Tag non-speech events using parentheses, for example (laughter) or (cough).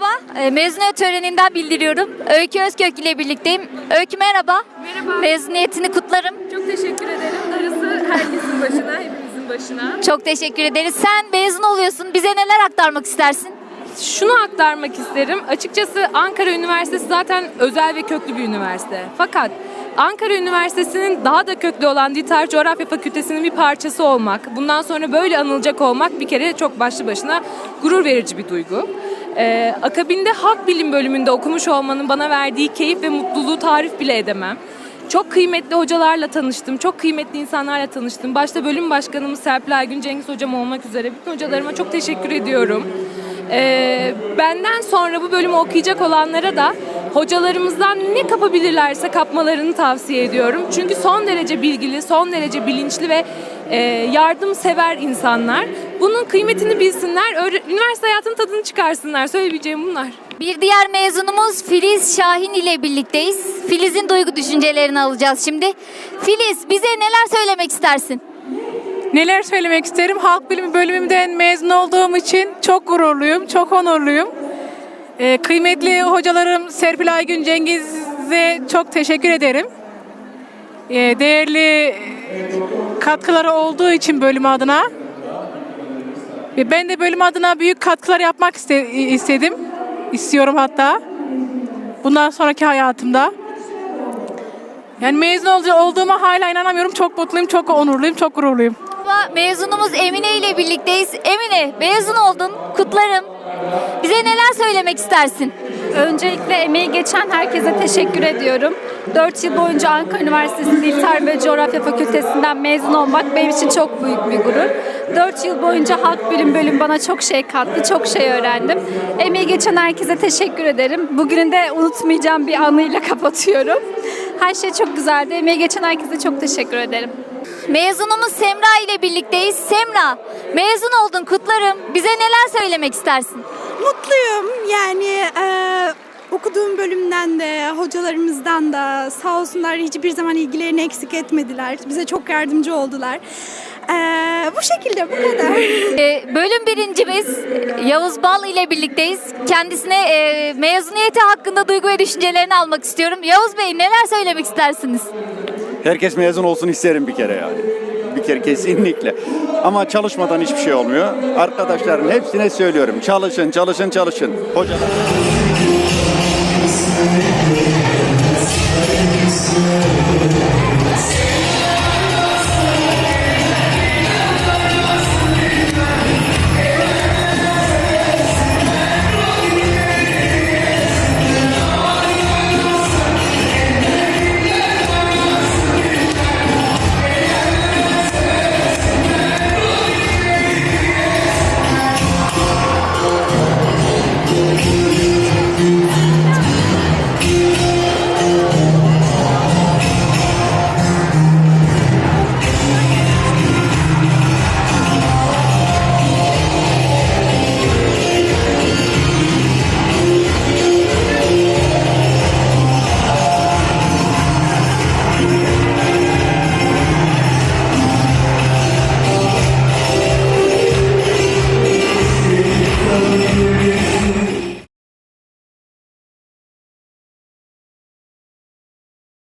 Merhaba, e, mezuniyet töreninden bildiriyorum. Öykü Özkök ile birlikteyim. Öykü merhaba. Merhaba. Mezuniyetini kutlarım. Çok teşekkür ederim. Darısı herkesin başına, hepimizin başına. Çok teşekkür ederiz. Sen mezun oluyorsun. Bize neler aktarmak istersin? Şunu aktarmak isterim. Açıkçası Ankara Üniversitesi zaten özel ve köklü bir üniversite. Fakat Ankara Üniversitesi'nin daha da köklü olan Dil Tarih Coğrafya Fakültesi'nin bir parçası olmak, bundan sonra böyle anılacak olmak bir kere çok başlı başına gurur verici bir duygu. Ee, akabinde Halk Bilim bölümünde okumuş olmanın bana verdiği keyif ve mutluluğu tarif bile edemem. Çok kıymetli hocalarla tanıştım, çok kıymetli insanlarla tanıştım. Başta bölüm başkanımız Serpil Aygün Cengiz hocam olmak üzere bütün hocalarıma çok teşekkür ediyorum. Ee, benden sonra bu bölümü okuyacak olanlara da hocalarımızdan ne kapabilirlerse kapmalarını tavsiye ediyorum. Çünkü son derece bilgili, son derece bilinçli ve e, yardımsever insanlar. Bunun kıymetini bilsinler, üniversite hayatının tadını çıkarsınlar. Söyleyebileceğim bunlar. Bir diğer mezunumuz Filiz Şahin ile birlikteyiz. Filiz'in duygu düşüncelerini alacağız şimdi. Filiz bize neler söylemek istersin? Neler söylemek isterim? Halk bilimi bölümümden mezun olduğum için çok gururluyum, çok onurluyum. Ee, kıymetli hocalarım Serpil Aygün Cengiz'e çok teşekkür ederim. Ee, değerli katkıları olduğu için bölüm adına. Ben de bölüm adına büyük katkılar yapmak iste- istedim. İstiyorum hatta. Bundan sonraki hayatımda. Yani mezun ol- olduğuma hala inanamıyorum. Çok mutluyum, çok onurluyum, çok gururluyum. Mezunumuz Emine ile birlikteyiz. Emine mezun oldun. Kutlarım. Bize neler söylemek istersin? Öncelikle emeği geçen herkese teşekkür ediyorum. 4 yıl boyunca Ankara Üniversitesi Dil Tarih ve Coğrafya Fakültesinden mezun olmak benim için çok büyük bir gurur. 4 yıl boyunca halk bilim bölümü bana çok şey kattı, çok şey öğrendim. Emeği geçen herkese teşekkür ederim. Bugünü de unutmayacağım bir anıyla (laughs) kapatıyorum. Her şey çok güzeldi. Emeği geçen herkese çok teşekkür ederim. Mezunumuz Semra ile birlikteyiz. Semra, mezun oldun kutlarım. Bize neler söylemek istersin? Mutluyum. Yani e, okuduğum bölümden de hocalarımızdan da sağ olsunlar hiçbir zaman ilgilerini eksik etmediler. Bize çok yardımcı oldular. E, bu şekilde bu kadar. Ee, (laughs) bölüm birincimiz Yavuz Bal ile birlikteyiz. Kendisine e, mezuniyeti hakkında duygu ve düşüncelerini almak istiyorum. Yavuz Bey neler söylemek istersiniz? Herkes mezun olsun isterim bir kere yani. Bir kere kesinlikle. Ama çalışmadan hiçbir şey olmuyor. Arkadaşların hepsine söylüyorum. Çalışın, çalışın, çalışın. Hocalar.